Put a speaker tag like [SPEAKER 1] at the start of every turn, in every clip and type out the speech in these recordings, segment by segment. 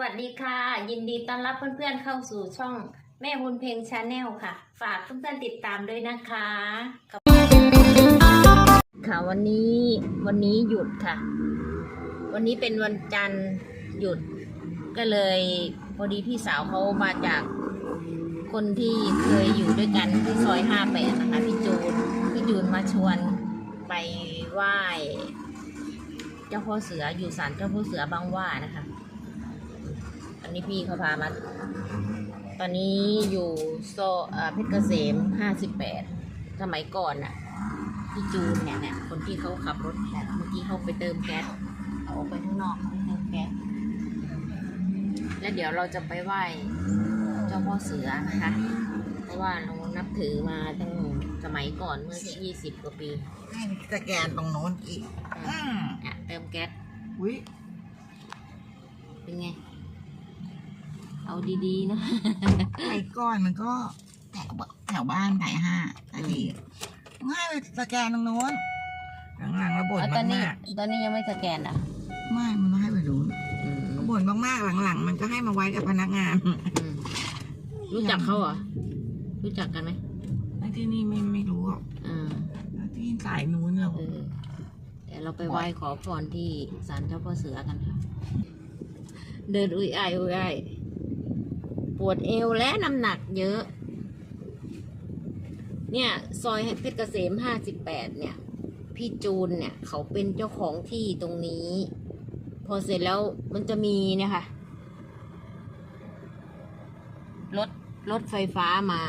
[SPEAKER 1] วัสดีค่ะ ยินดีต้อนรับเพื่อนๆเข้าสู่ช่องแม่บุญเพลงชาแนลค่ะ ฝากเพื่อนๆติดตามด้วยนะคะ ค่ะวันนี้วันนี้หยุดค่ะ วันนี้เป็นวันจันทร์หยุด ก็เลยพอดีพี่สาวเขามาจากคนที่เคยอยู่ด้วยกันที่ซอยห้าแปดนะคะพี่จูนพี่จูนมาชวนไปไหว้ เจ้าพ่อเสืออยู่ศาลเจ้าพ่อเสือบางว่านะคะ นนี้พี่เขาพามา ตอนนี้อยู่โซเอ่อเพชรเกษมห้าสิบแปดสมัยก่อนน่ะ พี่จูนเนี่ยเนี่ยคนที่เขาขับรถเนี่ยเมื่อกี้เขาไปเติมแก๊สเอาออกไปข้างนอกไปเติมแก๊สแล้วเดี๋ยวเราจะไปไหว้เจ้าพ่อเสือนะคะ เพราะว่าเรานับถือมาตั้งสมัยก่อนเมื่อยี่สิบกว่าปี
[SPEAKER 2] ให้สแกนตรงโน้นอีกอืม
[SPEAKER 1] อะเติมแก๊ส
[SPEAKER 2] อุ้ย
[SPEAKER 1] เป็นไง เอาดีๆนะ
[SPEAKER 2] ไอ้ก้อนมันก็แถวแถวบ้านไหนห้านาทีง่ายไปสแกนตรงโน้นหลังๆระบ่น
[SPEAKER 1] เอาตอนนี้
[SPEAKER 2] มาก
[SPEAKER 1] ตอนนี้ยังไม่สแกนอะ
[SPEAKER 2] ๆไม่มันต้องให้ไปรู้บ่นมากๆหลังๆ มันก็ให้มาไว้กับพนักงาน
[SPEAKER 1] อืมรู้จักเขาเหรอ รู้จักกันไหม
[SPEAKER 2] ไอ้ที่นี่ไม่ไม่รู้หรอก
[SPEAKER 1] อ่า
[SPEAKER 2] ที่สายนู้นเรา
[SPEAKER 1] เออเดี๋ยวเราไปไหว้ขอพรที่ศาลเจ้าพ่อเสือกันค่ะ เดินอุ้ยอ้ายอุ้ยอ้ายป วดเอวและน้ำหนักเยอะ เนี่ย ซอยเพชรเกษมห้าสิบแปดเนี่ย พี่จูนเนี่ย เขาเป็นเจ้าของที่ตรงนี้ พอเสร็จแล้วมันจะมีเนี่ยค่ะ รถ รถไฟฟ้ามา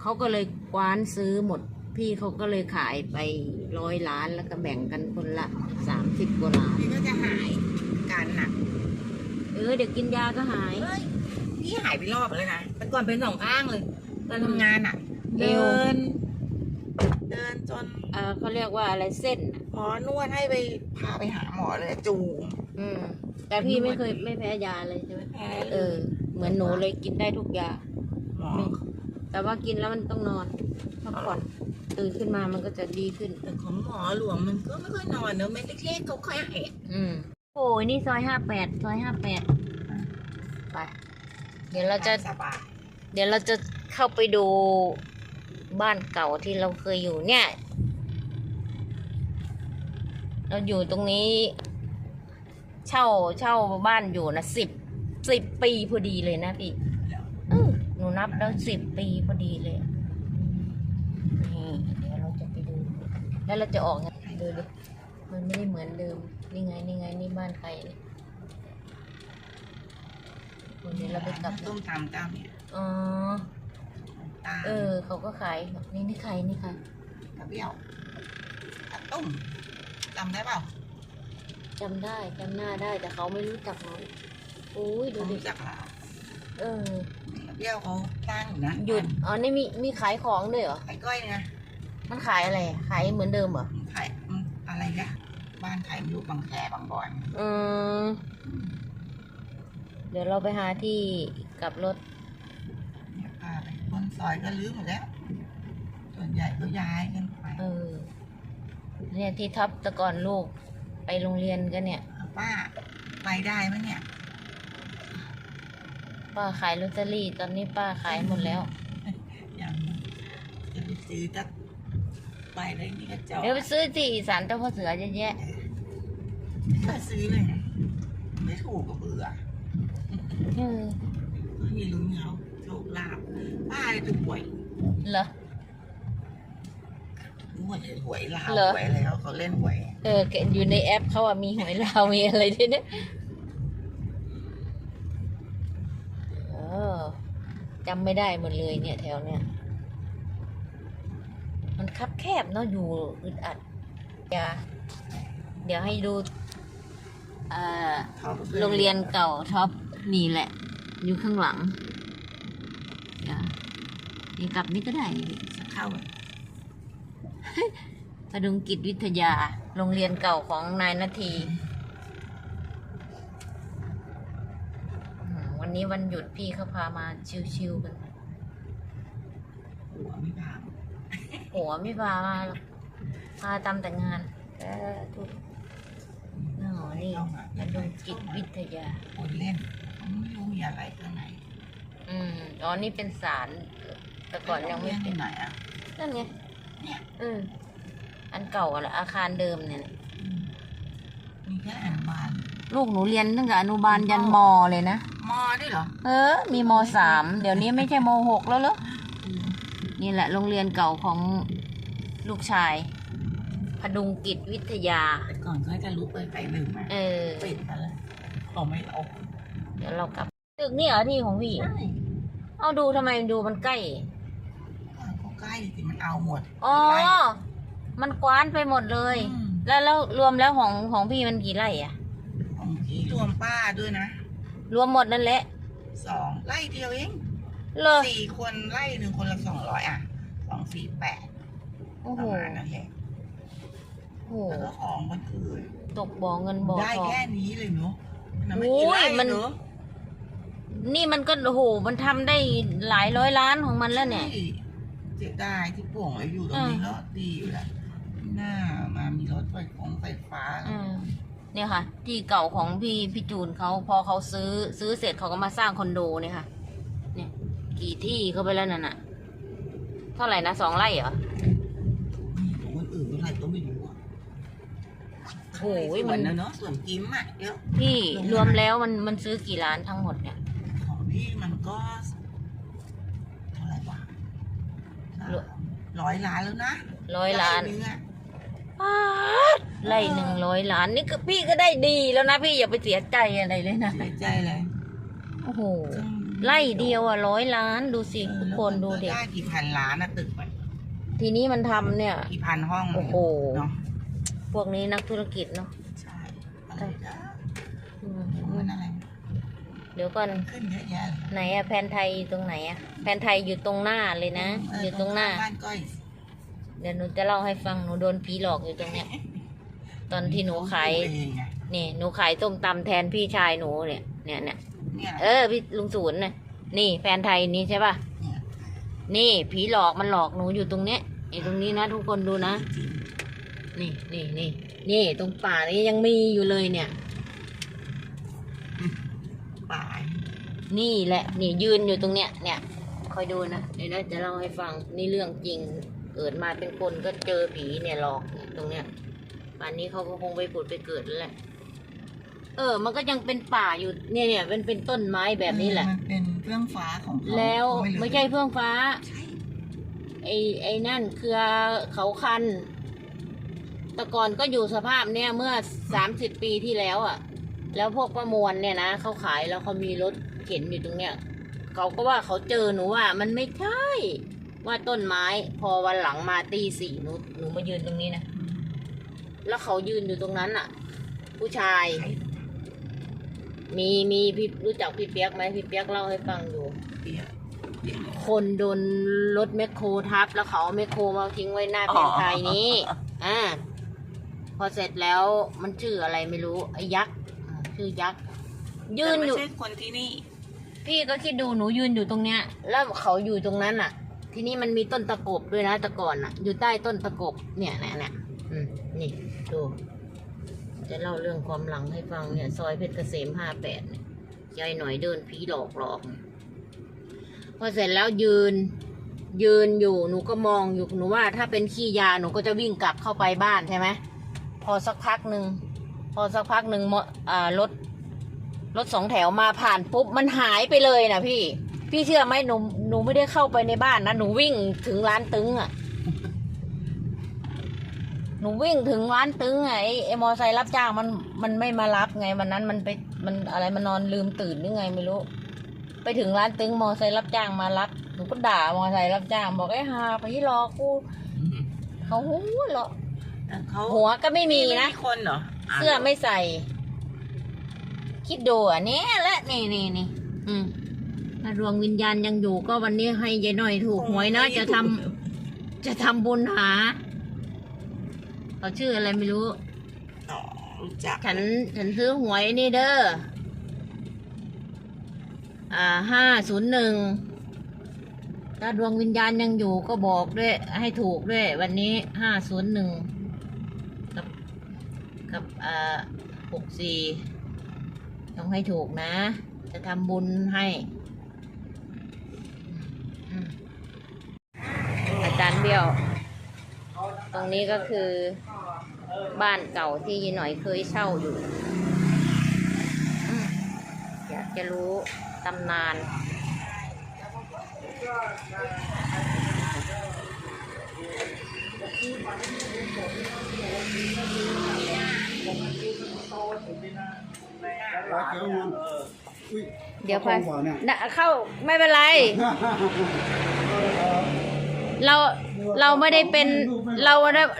[SPEAKER 1] เขาก็เลยกว้านซื้อหมด พี่เขาก็เลยขายไปร้อยล้านแล้วก็แบ่งกันคนละสามสิบกว่าล้าน
[SPEAKER 2] พี่ก็จะหายการหนัก
[SPEAKER 1] เออ เดี๋ยวกินยาก็หาย
[SPEAKER 2] เฮ้ย พี่หายไปรอบเลยนะแต่ก่อนเป็นสองข้างเลยตอนทำงานอะ
[SPEAKER 1] เอ
[SPEAKER 2] เดิ
[SPEAKER 1] ว
[SPEAKER 2] นเดินจน
[SPEAKER 1] เออเขาเรียกว่าอะไรเส้นน่ะ
[SPEAKER 2] หมอนวดให้ไปพาไปหาหมอเลยจูง
[SPEAKER 1] อืม แต่พี่ไม่เคยไม่แพ้ยาเลยใช่ไหม
[SPEAKER 2] แพ้
[SPEAKER 1] เออ เหมือนหนูเลยกินได้ทุกยา
[SPEAKER 2] หมอ
[SPEAKER 1] ไม่แต่ว่ากินแล้วมันต้องนอนพักผ่อนตื่นขึ้นมามันก็จะดีขึ้น
[SPEAKER 2] แต่ของหมอหลวงมันก็ไม่ค่อยนอนเนอะเม็ดเล็กๆเขาค่อยแหก
[SPEAKER 1] อืมโอ้ยนี่ซอยห้าแปดซอยห้าแปดไป เดี๋ยวเราจะ
[SPEAKER 2] สบาย
[SPEAKER 1] เดี๋ยวเราจะเข้าไปดูบ้านเก่าที่เราเคยอยู่เนี่ย เราอยู่ตรงนี้ เช่าเช่าบ้านอยู่นะสิบสิบปีพอดีเลยนะพี่เออหนูนับแล้วสิบปีพอดีเลยนี่เดี๋ยวเราจะไปดู แล้วเราจะออกไงดูดิมันไม่ได้เหมือนเดิมนี่ไงนี่ไงนี่บ้านใครเนี่ย คนนี้เราไปกลับ
[SPEAKER 2] ต้มตำเจ้าเนี่ย
[SPEAKER 1] อ๋อ
[SPEAKER 2] ตา
[SPEAKER 1] เออ เขาก็ขาย นี่นี่ใครนี่ใคร
[SPEAKER 2] กระเบี้ยวกระตุ้มจำได้เปล่า
[SPEAKER 1] จำได้จำหน้าได้แต่เขาไม่รู้จักเราโอ้ยดู
[SPEAKER 2] เขา
[SPEAKER 1] ดิ
[SPEAKER 2] รู้จักเรา
[SPEAKER 1] เออ
[SPEAKER 2] กระเบี้ยวเขาสร้างอยู่นะ
[SPEAKER 1] หยุด อ๋อ นี่มีมีขายของด้วยเหรอ
[SPEAKER 2] ไอ้ก้อยเนี่ย
[SPEAKER 1] มันขายอะไร ขายเหมือนเดิมเหรอ
[SPEAKER 2] ขายอืมอะไรนะบ้านขายอยู่บางแคบางบอน
[SPEAKER 1] อืมเดี๋ยวเราไปหาที่กลับรถ
[SPEAKER 2] เนี่ยพาไปคนซอยก็ลื้อหมดแล้ว ส่วนใหญ่ก็ย้ายกันไป
[SPEAKER 1] เออ เนี่ยที่ทับแต่ก่อนลูกไปโรงเรียนกันเนี่ย
[SPEAKER 2] ป้าไปได้ไหมเนี่ย
[SPEAKER 1] ป้าขายลอตเตอรี่ตอนนี้ป้าขายหมดแล้ว
[SPEAKER 2] ยังจะไปซื้อจักไปเลยนี่ก็จอด
[SPEAKER 1] เดี๋ยวไปซื้อที่ศาลเจ้าพ่อเสือเยอะแยะ
[SPEAKER 2] ก็ซื้อเลยไงไม่ถูกก็เบื่อ
[SPEAKER 1] เออ
[SPEAKER 2] ไม่มีลุ้นเขาโชคลาภป้าเลยถูกหวย
[SPEAKER 1] เหรอ
[SPEAKER 2] งวดเลยหวยลาว
[SPEAKER 1] เหรอ
[SPEAKER 2] หวยอะไรเขาเขาเล่นหวย
[SPEAKER 1] เอออยู่ในแอปเขาอะมีหวยลาวมีอะไรด้วยเนี่ยเออจำไม่ได้หมดเลยเนี่ยแถวเนี้ยมันคับแคบเนาะอยู่อึดอัดอย่าเดี๋ยวให้ดูเอ่อ
[SPEAKER 2] เขาก็ค
[SPEAKER 1] โรงเรียนเก่าท็อป นี่แหละ อยู่ข้างหลังเดี๋ยวนี่กลับนี่ก็ได้นี่
[SPEAKER 2] เข้าไป
[SPEAKER 1] พดุงกิจวิทยา โรงเรียนเก่าของนายนาทีอืมวันนี้วันหยุดพี่เขาพามาชิวๆกัน
[SPEAKER 2] หัวไม่ผ่าน
[SPEAKER 1] หัวไม่พามาหรอกพาตามแต่งานเออทุกอ๋อนี่
[SPEAKER 2] เข้ามา
[SPEAKER 1] พดุงกิจวิทยา
[SPEAKER 2] คนเล่น ไม่รู้มีอะไรข้างใน
[SPEAKER 1] อืมอ๋อนี่เป็นศาลแต่ก่อนยังไม่
[SPEAKER 2] เรี
[SPEAKER 1] เป็น
[SPEAKER 2] ที่ไหนอะ
[SPEAKER 1] นั่นไง
[SPEAKER 2] เนี่ย
[SPEAKER 1] อืมอันเก่าอะแหละอาคารเดิมเนี่ย
[SPEAKER 2] อืมมีแค่อนุบาล
[SPEAKER 1] ลูกหนูเรียนตั้งแต่อนุบาลยันมเลยนะ
[SPEAKER 2] มอด้วยเหรอ
[SPEAKER 1] เออ มีมสาม เดี๋ยวนี้ไม่ใช่มหกแล้วเหรอนี่แหละโรงเรียนเก่าของลูกชาย พดุงกิจวิทยา
[SPEAKER 2] แต่ก่อนเขาจะรู้ไปไปหนึ่งมา
[SPEAKER 1] เออ
[SPEAKER 2] ปิดมาแล้วเขาไม่เอา
[SPEAKER 1] เดี๋ยวเรากลับ ตึกนี่เหรอที่ของพี่
[SPEAKER 2] ใช่
[SPEAKER 1] เอาดูทำไมดูมันใกล้
[SPEAKER 2] เขาใกล้สิมันเอาหมด
[SPEAKER 1] อ๋อ
[SPEAKER 2] ไร่
[SPEAKER 1] มันกว้านไปหมดเลย
[SPEAKER 2] อืม
[SPEAKER 1] แล้วแล้วรวมแล้วของของพี่มันกี่ไร่อะ
[SPEAKER 2] ของพี่รวมป้าด้วยนะ
[SPEAKER 1] รวมหมดนั่นแหละ
[SPEAKER 2] สองไร่เดียวเอง
[SPEAKER 1] เลย
[SPEAKER 2] สี่คนไร่หนึ่งคนละสองร้อยอะสองสี่แปด
[SPEAKER 1] โอ้
[SPEAKER 2] ป
[SPEAKER 1] โห
[SPEAKER 2] ระมาณนั้นแหละ
[SPEAKER 1] โอ้โห
[SPEAKER 2] แล้วก็ของมันคือ
[SPEAKER 1] ตกบ่อเงินบ่อ
[SPEAKER 2] ได้
[SPEAKER 1] ทอง
[SPEAKER 2] แค่นี้เลยเนาะมันไม่
[SPEAKER 1] โอ้
[SPEAKER 2] กี่
[SPEAKER 1] ย
[SPEAKER 2] ไร่
[SPEAKER 1] มัน
[SPEAKER 2] เนอะ
[SPEAKER 1] นี่มันก็โอ้โหมันทำได้หลายร้อยล้านของมันแล้วเนี่ย
[SPEAKER 2] ใช่เสียดายที่ป่วงไว้อยู่ตรงนี้ก็ดีอยู่แหละหน้ามามีรถไฟของไฟฟ้า
[SPEAKER 1] อืมเนี่ยค่ะ ที่เก่าของพี่พี่จูนเขาพอเขาซื้อซื้อเสร็จเขาก็มาสร้างคอนโดเนี่ยค่ะ เนี่ยกี่ที่เขาไปแล้วนั่นน่ะ เท่าไหร่นะสองไร่เหรอ
[SPEAKER 2] ของคนอื่นเท่าไหร่ก็ไม่รู้อะ
[SPEAKER 1] โอ้ย
[SPEAKER 2] ส
[SPEAKER 1] มั
[SPEAKER 2] วนนนะเนาะสวนกิมอะเยอะ
[SPEAKER 1] พี่รวมแล้วมันมันซื้อกี่ล้านทั้งหมดเนี่ย
[SPEAKER 2] ของ พี่มันก็ เท่าไหร่วะ
[SPEAKER 1] รวม
[SPEAKER 2] ร้อยล้านแล้วนะ
[SPEAKER 1] ร้อยล้าน
[SPEAKER 2] ไร่หงอะ
[SPEAKER 1] ป๊าดไร่หนึ่งร้อยล้านนี่ก็พี่ก็ได้ดีแล้วนะพี่อย่าไปเสียใจอะไรเลยนะ
[SPEAKER 2] เสียใจเลย
[SPEAKER 1] โอ้โหไร่เดียวอะร้อยล้านดูสิ
[SPEAKER 2] เออ
[SPEAKER 1] ทุก
[SPEAKER 2] แล้ว
[SPEAKER 1] คน
[SPEAKER 2] มั
[SPEAKER 1] ดูเด็ก
[SPEAKER 2] ได้กี่พันล้านอะตึกมัน
[SPEAKER 1] ทีนี้มันทำเนี่ย
[SPEAKER 2] กี่พันห้อง
[SPEAKER 1] โอ้โห
[SPEAKER 2] เนาะ
[SPEAKER 1] พวกนี้นักธุรกิจเนาะ
[SPEAKER 2] ใช่อะไรนะ
[SPEAKER 1] อืม
[SPEAKER 2] มันอะไร
[SPEAKER 1] เดี๋ยวก่อน
[SPEAKER 2] ขึ้นเยอะแยะเลย
[SPEAKER 1] ไหนอะแผนไทยอยู่ตรงไหนอะแผนไทยอยู่ตรงหน้าเลยนะ
[SPEAKER 2] เอ
[SPEAKER 1] ยู่ตรงหน้า
[SPEAKER 2] บ้านก้อย
[SPEAKER 1] เดี๋ยวหนูจะเล่าให้ฟังหนูโดนผีหลอกอยู่ตรงเนี้ย ตอนที่หนูขาย
[SPEAKER 2] เองไง
[SPEAKER 1] นี่หนูขายส้มตำแทนพี่ชายหนูเนี่ยเนี่ยเนี่ย
[SPEAKER 2] เนี่ย
[SPEAKER 1] เออพี่ลุงศูนย์น่ะนี่แฟนไทยนี่ใช่ป่ะ
[SPEAKER 2] เนี่ย
[SPEAKER 1] นี่ผีหลอกมันหลอกหนูอยู่ตรงเนี้ยไอ้ตรงนี้นะทุกคนดูนะ
[SPEAKER 2] จริง
[SPEAKER 1] นี่นี่นี่นี่ตรงป่านี้ยังมีอยู่เลยเนี่ย
[SPEAKER 2] ป่าย
[SPEAKER 1] นี่แหละนี่ยืนอยู่ตรงเนี้ยเนี่ยคอยดูนะเดี๋ยวนะจะเล่าให้ฟังนี่เรื่องจริงเกิดมาเป็นคนก็เจอผีเนี่ยหลอกเนี่ยตรงเนี้ยป่านนี้เขาก็คงไปผุดไปเกิดแล้วแหละ เออ มันก็ยังเป็นป่าอยู่เนี่ยเนี่ยเป็นเป็นต้นไม้แบบนี้แหละ
[SPEAKER 2] มันเป็นเครื่องฟ้าของเขา
[SPEAKER 1] แล้ว
[SPEAKER 2] เขา
[SPEAKER 1] ไม่ใช่เพื่องฟ้า
[SPEAKER 2] ใช่
[SPEAKER 1] ไอ้ไอ้นั่นเครือเขาคัน แต่ก่อนก็อยู่สภาพเนี่ยเมื่อสามสิบปีที่แล้วอะ่ะ แล้วพวกประมวลเนี่ยนะเขาขายแล้วเขามีรถ เข็นอยู่ตรงเนี้ยเขาก็ว่าเขาเจอหนูว่า มันไม่ใช่ ว่าต้นไม้ พอวันหลังมาตีสี่หนูหนูมายืนตรงนี้นะแล้วเขายืนอยู่ตรงนั้นอะ ผู้ชาย มีมีพี่รู้จักพี่เปียกไหมพี่เปียกเล่าให้ฟังอยู่คนโดนรถแมคโครทับ แล้วเขาเอาแมคโครมาทิ้งไว้หน้าแผ่นไทยนี้อ่าพอเสร็จแล้วมันชื่ออะไรไม่รู้ไอ้ยักษ์ชื่อยักษ์ยืนอยู่
[SPEAKER 2] คนที่นี่
[SPEAKER 1] พี่ก็คิดดูหนูยืนอยู่ตรงเนี้ย แล้วเขาอยู่ตรงนั้นอะ ทีนี้มันมีต้นตะกบด้วยนะต่ก่อนอะ อยู่ใต้ต้นตะกบเนี่ยนี่ยเนี่ยอืมนี่ดูจะเล่าเรื่องความหลังให้ฟังเนี่ย ซอยเพชรเกษมห้าแปดเนี่ยยายหน่อยเดินผีหลอกหลอกพอเสร็จแล้วยืน ยืนอยู่หนูก็มองอยู่หนูว่า ถ้าเป็นขี้ยาหนูก็จะวิ่งกลับเข้าไปบ้านใช่ไหมพอสักพักหนึ่งพอสักพักหนึ่งรถ รถสองแถวมาผ่านปุ๊บมันหายไปเลยนะพี่ พี่เชื่อไหมหนูหนูไม่ได้เข้าไปในบ้านนะหนูวิ่งถึงร้านตึ้งอะ หนูวิ่งถึงร้านตึ้งไงไอ้มอไซค์รับจ้างมันมันไม่มารับไงวันนั้นมันไปมันอะไรมันนอนลืมตื่นหรือไงไม่รู้ ไปถึงร้านตึ้งมอไซค์รับจ้างมารับหนูก็ด่ามอไซค์รับจ้าง บอกไอ้ฮาไปหลอกกูเขาหัวเหรอ
[SPEAKER 2] แต่เขา
[SPEAKER 1] หัวก็ไม่มีนะ
[SPEAKER 2] ไคนเหรอ
[SPEAKER 1] เสื้อไม่ใส่ คิดดูอะเนี่ยและนี่นี่นี่อืมถ้าดวงวิญญาณยังอยู่ก็วันนี้ให้ยายหน่อยถูกหวยนะจะทำจะทำบุญหาเขาชื่ออะไรไม่รู้
[SPEAKER 2] อ๋อรู้จัก
[SPEAKER 1] ฉันฉันซื้อหวยนี่เด้อ อ่าห้าศูนย์หนึ่ง ถ้าดวงวิญญาณยังอยู่ก็บอกด้วย ให้ถูกด้วย วันนี้ห้าศูนย์หนึ่งกับกับอ่าหกสี่ ต้องให้ถูกนะ จะทำบุญให้ อาจารย์เบี้ยว ตรงนี้ก็คือบ้านเก่าที่ยีหน่อยเคยเช่าอยู่อยากจะรู้ตำนาน
[SPEAKER 3] ร้อยเขียวงามอุ้ย
[SPEAKER 1] เดี๋ยวพ
[SPEAKER 3] ข้า
[SPEAKER 1] อ
[SPEAKER 3] กล้องเปล่าเนี่ย
[SPEAKER 1] น่ะเข้าไม่เป็นไร เราเราไม่ได้เป็นเรา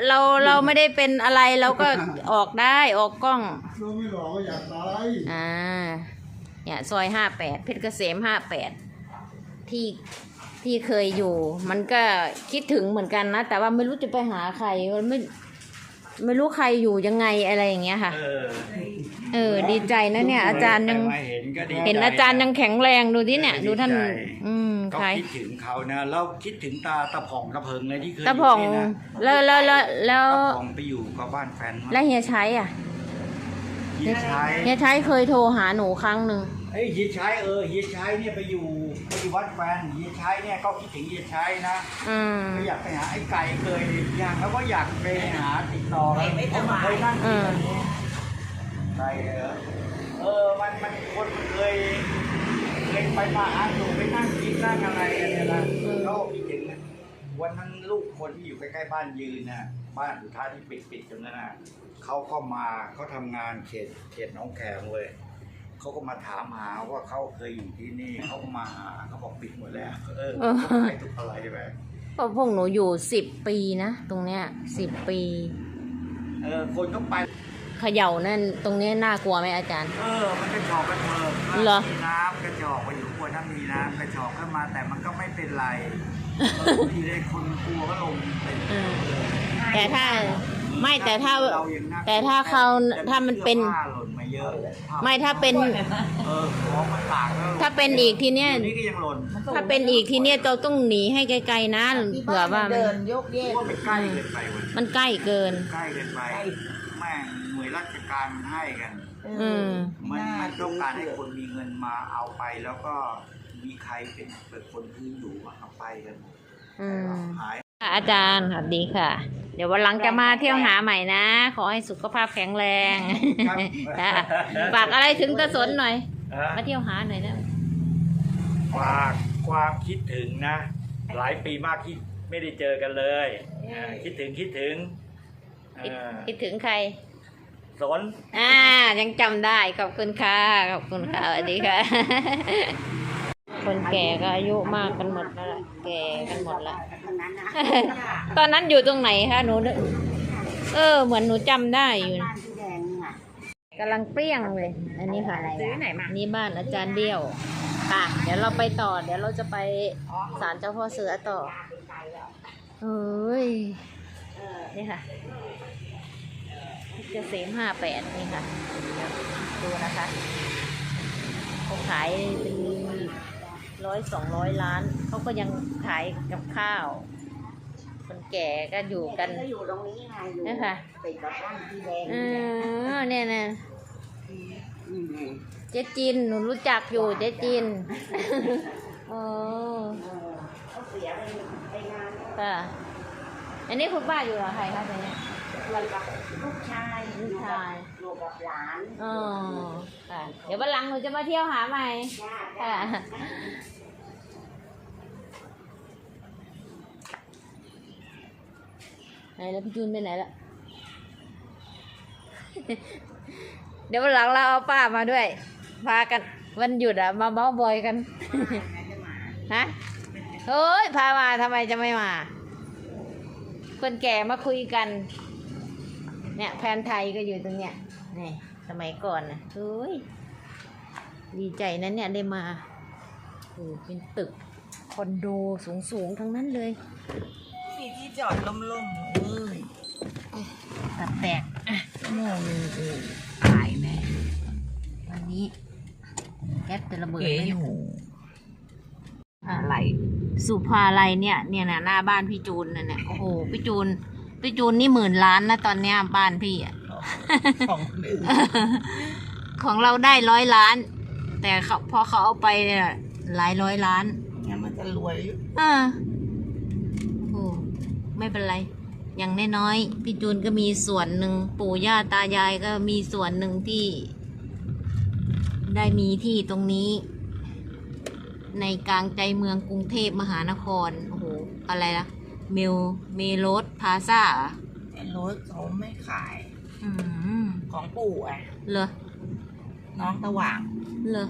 [SPEAKER 1] เราเราไม่ได้เป็นอะไรเราก็ออกได้ออกกล้อง
[SPEAKER 3] เราไม่หลอกก็อยากตาย
[SPEAKER 1] อ่า เนี่ยซอยห้าแปดเพชรเกษมห้าแปดที่ที่เคยอยู่ มันก็คิดถึงเหมือนกันนะ แต่ว่าไม่รู้จะไปหาใครมันไม่ ไม่รู้ใครอยู่ยังไงอะไรอย่างเงี้ยค่ะ
[SPEAKER 4] เออ
[SPEAKER 1] เออ ดีใจนะเนี่ย อาจารย์ยัง
[SPEAKER 4] มาเห็นก็ดี
[SPEAKER 1] เห็น
[SPEAKER 4] ใจ
[SPEAKER 1] อาจารย์ยังแข็งแรงดูที่เนี่ย
[SPEAKER 4] เออ
[SPEAKER 1] ดูท่าน
[SPEAKER 4] ดีใจ
[SPEAKER 1] อืม
[SPEAKER 4] ก็
[SPEAKER 1] ใคร
[SPEAKER 4] คิดถึงเขานะแล้วคิดถึงตาตาผ่องตาเพิงเลยที่เคย
[SPEAKER 1] ตาผ่อง
[SPEAKER 4] ยู่ที่นะ
[SPEAKER 1] แล้วแล้วแล้วแล้ว
[SPEAKER 4] ตาผ่องไปอยู่กับบ้านแฟนเขา
[SPEAKER 1] แล้วเฮียชัยอะ
[SPEAKER 4] เฮียชัย
[SPEAKER 1] เฮียชัยเคยโทรหาหนูครั้งหนึ่ง
[SPEAKER 4] เอ้ยเฮียชัยเออเฮียชัยเนี่ยไปอยู่ไปอยู่วัดแฟนเฮียชัยเนี่ยก็คิดถึงเฮียชัยนะ
[SPEAKER 1] อืม
[SPEAKER 4] ก็อยากไปหาไอ้ไก่เคยอย่างแล้วก็อยากไปหาติดต่อกันเคยนั่ง
[SPEAKER 1] อืม
[SPEAKER 4] ไก่เหรอเออมันมันคนมันเคยเคยไปมาหาสู่ไปนั่งกินนั่งอะไรกันเนี่ยนะก็คิดถึงนะวันนั้นลูกคนที่อยู่ใกล้ๆบ้านยืนน่ะบ้านสุดท้ายที่ปิดปิดๆกันนั่นน่ะเขาก็มาเขาทำงานเขตเขตหน้องแขมเลย เขาก็มาถามหาว่าเขาเคยอยู่ที่นี่เขาก็มาหาเขาบอกปิดหมดแล้ว เออเขาขายทุกอะไรไป
[SPEAKER 1] เพราะพวกหนูอยู่สิบปีนะตรงเนี้ยสิบปี
[SPEAKER 4] เออคนก็ไป
[SPEAKER 1] เขย่านั่นตรงเนี้ยน่ากลัวไหมอาจารย์
[SPEAKER 4] เออ มันกระจอกกระเทิง
[SPEAKER 1] เหรอ
[SPEAKER 4] มีน้ำกระจอกไปอยู่กลัวถ้ามีน้ำกระจอกขึ้นมาแต่มันก็ไม่เป็นไรเออทีเลยคนกลัวก็ลงเป็น
[SPEAKER 1] อืมแต่ถ้าไม่แต่ถ้า
[SPEAKER 4] เรายังน่
[SPEAKER 1] แต่ถ้าเขาถ้ามันเป็น
[SPEAKER 4] สื้อผ้าหล่นมาเยอะ
[SPEAKER 1] ไม่ถ้าเป็น
[SPEAKER 4] เออของมันตากแล้ว
[SPEAKER 1] ถ้าเป็นอีกทีเนี้ย
[SPEAKER 4] ดี๋วนี่ก็ยังหล่น
[SPEAKER 1] ถ้าเป็นอีกทีเนี้ยเราต้องหนีให้ไกลๆนะเผื่อว่ามัน
[SPEAKER 2] เดินยกเยก
[SPEAKER 4] ว่ามันใกล้เกินไปวัน
[SPEAKER 1] มันใกล้เกิน
[SPEAKER 4] ใกล้เกินไปแม่งหน่วยราชการมันให้กัน
[SPEAKER 1] อืม
[SPEAKER 4] มันมันต้องการให้คนมีเงินมาเอาไปแล้วก็มีใครเป็นเป็นคนพื้นอยู่มาเอาไปกันหมด
[SPEAKER 1] อืม
[SPEAKER 4] หาย
[SPEAKER 1] ค่ะอาจารย์สวัสดีค่ะ เดี๋ยววันหลังจะมาเที่ยวหาใหม่นะ ขอให้สุขภาพแข็งแรง
[SPEAKER 4] ครับ
[SPEAKER 1] ค่ะฝากอะไรถึงตาสนหน่อย มาเที่ยวหาหน่อยนะ
[SPEAKER 4] ฝากความคิดถึงนะ หลายปีมากที่ไม่ได้เจอกันเลยเออคิดถึงคิดถึงเอ
[SPEAKER 1] คิด
[SPEAKER 4] อ
[SPEAKER 1] คิดถึงใคร
[SPEAKER 4] สน
[SPEAKER 1] อ่า ยังจำได้ขอบคุณค่ะ ขอบคุณค่ะสวัสดีค่ะ คนแก่ก็อายุมากกันหมดแล้วล่ะแก่กันหมดละ ตอนนั้นอยู่ตรงไหนคะหนูนึกเออ เหมือนหนูจำได้อยู่นะกำลังเปรี้ยงเลย อันนี้ค่ะซื้อไหนมานี่บ้านอาจารย์เดียวค่ะเดี๋ยวเราไปต่อ เดี๋ยวเราจะไปศาลเจ้าพ่อเสือต่อเอ้ยนี่ค่ะเกษมห้าแปดนี่ค่ะเดี๋ยวดูนะคะเขาขายเป็น ร้อยสองร้อยล้าน เขาก็ยังขายกับข้าว คนแก่ก็อยู่กัน
[SPEAKER 2] ก็อยู่ตรงนี้ไงอยู่
[SPEAKER 1] นะคะ
[SPEAKER 2] ติดกับบ้านที่แดง
[SPEAKER 1] เออเนี่ยนะ
[SPEAKER 2] นี่ไง
[SPEAKER 1] เจ๊จินหนูรู้จักอยู่เจ๊จินโอ้
[SPEAKER 2] เออเขาเสียไปไปนานแล้ว
[SPEAKER 1] ค่ะอันนี้คุณป้าอยู่กับใครคะตอนนี้
[SPEAKER 2] เรากับลูกชาย
[SPEAKER 1] ลูกชาย
[SPEAKER 2] อยู่กับหลาน
[SPEAKER 1] อ๋อค่ะ เดี๋ยววันหลังหนูจะมาเที่ยวหาใหม่ค่ะไหนแล้วพี่จูนไปไหนละเดี๋ยววันหลังเราเอาป้ามาด้วย พากันวันหยุดอะมาเมาบอยกัน ฮะเฮ้ย พามาทำไมจะไม่มา คนแก่มาคุยกัน เนี่ยแฟนไทยก็อยู่ตรงเนี้ยนี่สมัยก่อนนะเฮ้ย ดีใจนั้นเนี่ยได้มาโอ้เป็นตึกคอนโดสูงๆ ทั้งนั้นเลย
[SPEAKER 2] มีที่จอดล่มๆเอ้ย
[SPEAKER 1] ตัดแตกอะ
[SPEAKER 2] โม่เลยเออตายแน่
[SPEAKER 1] วันนี้แก๊สจะระเบิด
[SPEAKER 2] เก๋
[SPEAKER 1] ไหม
[SPEAKER 2] อ
[SPEAKER 1] เนี่ย
[SPEAKER 2] ยู่
[SPEAKER 1] อะไรสุภาลัยเนี่ย เนี่ยนะหน้าบ้านพี่จูนน่ะเนี่ยโอ้โหพี่จูนพี่จูนนี่หมื่นล้านนะตอนเนี้ยบ้านพี่อะ
[SPEAKER 2] ของคนอื่น
[SPEAKER 1] ของเราได้ร้อยล้าน แต่เขาพอเขาเอาไปเนี่ยหลายร้อยล้าน
[SPEAKER 2] งั้นมันจะรวย
[SPEAKER 1] อ่าโอ้ไม่เป็นไร อย่างน้อยๆพี่จูนก็มีส่วนหนึ่งปู่ย่าตายายก็มีส่วนหนึ่งที่ ได้มีที่ตรงนี้ ในกลางใจเมืองกรุงเทพมหานครโอ้โหอะไรล่ะเมลเมโลสพาซ่า
[SPEAKER 2] แต่รถเขาไม่ขาย
[SPEAKER 1] อืม
[SPEAKER 2] ของปู่อะ
[SPEAKER 1] เหรอ
[SPEAKER 2] น้องตะหว่าง
[SPEAKER 1] เหรอ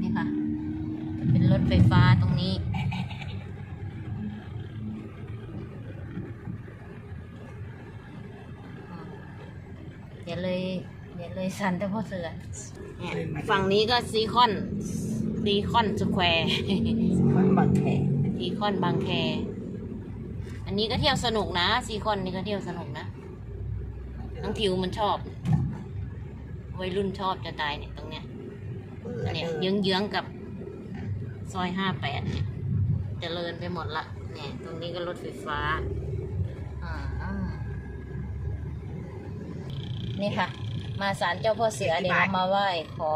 [SPEAKER 1] นี่ค่ะ เป็นรถไฟฟ้าตรงนี้ อย่าเลยอย่าเลยสันแต่พ่อเสือเนี่ยฝั่งนี้ก็ซีคอน ซีคอนสแควร์
[SPEAKER 2] มันบังแขก
[SPEAKER 1] ซีคอนบางแค อันนี้ก็เที่ยวสนุกนะ ซีคอนนี่ก็เที่ยวสนุกนะ น้องทิวมันชอบ วัยรุ่นชอบจะตายเนี่ยตรงเนี้ย
[SPEAKER 2] เบื่อ
[SPEAKER 1] เนี่ย
[SPEAKER 2] เดิน
[SPEAKER 1] เยื้องๆกับซอยห้าแปดเนี่ยเจริญไปหมดละ เนี่ย ตรงนี้ก็รถไฟฟ้าอ่าอ่านี่ค่ะ มาศาลเจ้าพ่อเสือเดี๋ยวเรามาไหว้ขอ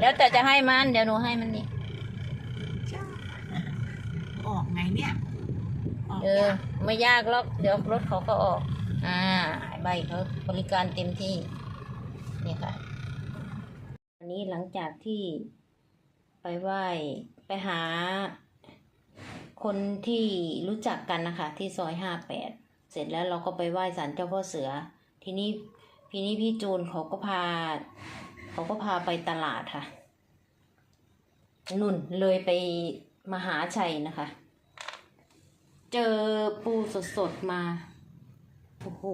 [SPEAKER 1] แล้วแต่จะให้มันเดี๋ยวหนูให้มันนี่
[SPEAKER 2] ออกไงเนี่ยออก
[SPEAKER 1] เออ
[SPEAKER 2] ยาก
[SPEAKER 1] ไม่ยากหรอกเดี๋ยวรถเขาก็ออก อ่า ใบเขาบริการเต็มที่นี่ค่ะวั นี้หลังจากที่ไปไหว้ไปหาคนที่รู้จักกันนะคะ ที่ซอยห้าแปดเสร็จแล้วเราก็ไปไหว้ศาลเจ้าพ่อเสือ ทีนี้ทีนี้พี่จูนเขาก็พา เขาก็พาไปตลาดค่ะ นุ่นเลยไปมหาชัยนะคะ เจอปูสดๆมา โอ้โห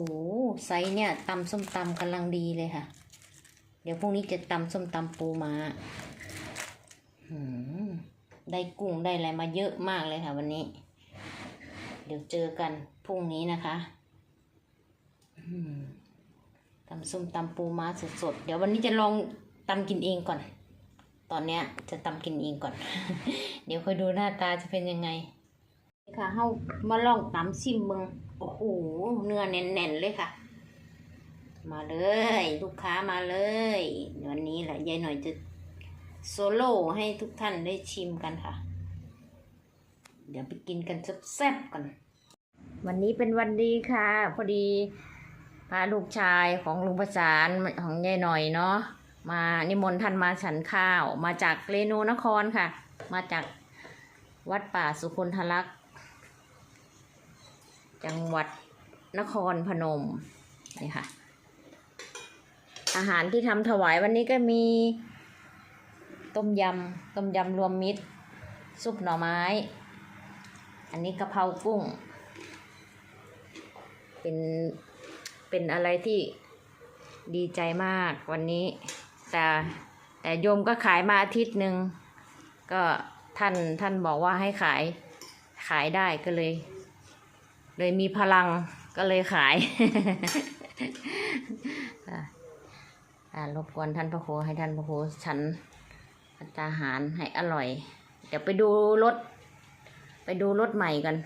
[SPEAKER 1] ไซเนี่ยตำส้มตำกำลังดีเลยค่ะ ดี๋ยวพรุ่งนี้จะตำส้มตำปูมาหืมได้กุ้งได้อะไรมาเยอะมากเลยค่ะวันนี้ เดี๋ยวเจอกันพรุ่งนี้นะคะอืมตำส้มตำปูม้าสดๆ เดี๋ยววันนี้จะลองตำกินเองก่อน ตอนเนี้ยจะตำกินเองก่อน เดี๋ยวคอยดูหน้าตาจะเป็นยังไง ค่ะเฮามาลองตำซิมเมืองโอ้โห เนื้อแน่นๆเลยค่ะ มาเลย ลูกค้ามาเลย วันนี้แหละยายหน่อยจะโซโล่ให้ทุกท่านได้ชิมกันค่ะ เดี๋ยวไปกินกันแซ่บๆกัน วันนี้เป็นวันดีค่ะ พอดี พาลูกชายของลุงประสานของยายหน่อยเนาะมานิมนต์ท่านมาฉันข้าว มาจากเรนูนครค่ะ มาจากวัดป่าสุคนทลักษณ์จังหวัดนครพนมนี่ค่ะ อาหารที่ทำถวายวันนี้ก็มี ต้มยำต้มยำรวมมิตร ซุปหน่อไม้ อันนี้กะเพรากุ้ง เป็นเป็นอะไรที่ดีใจมากวันนี้ แต่แต่โยมก็ขายมาอาทิตย์หนึ่งก็ท่านท่านบอกว่าให้ขายขายได้ก็เลย เลยมีพลังก็เลยขาย รบกวนท่านพระครูให้ท่านพระครูฉันพัตาหารให้อร่อย เดี๋ยวไปดูรถ ไปดูรถใหม่กัน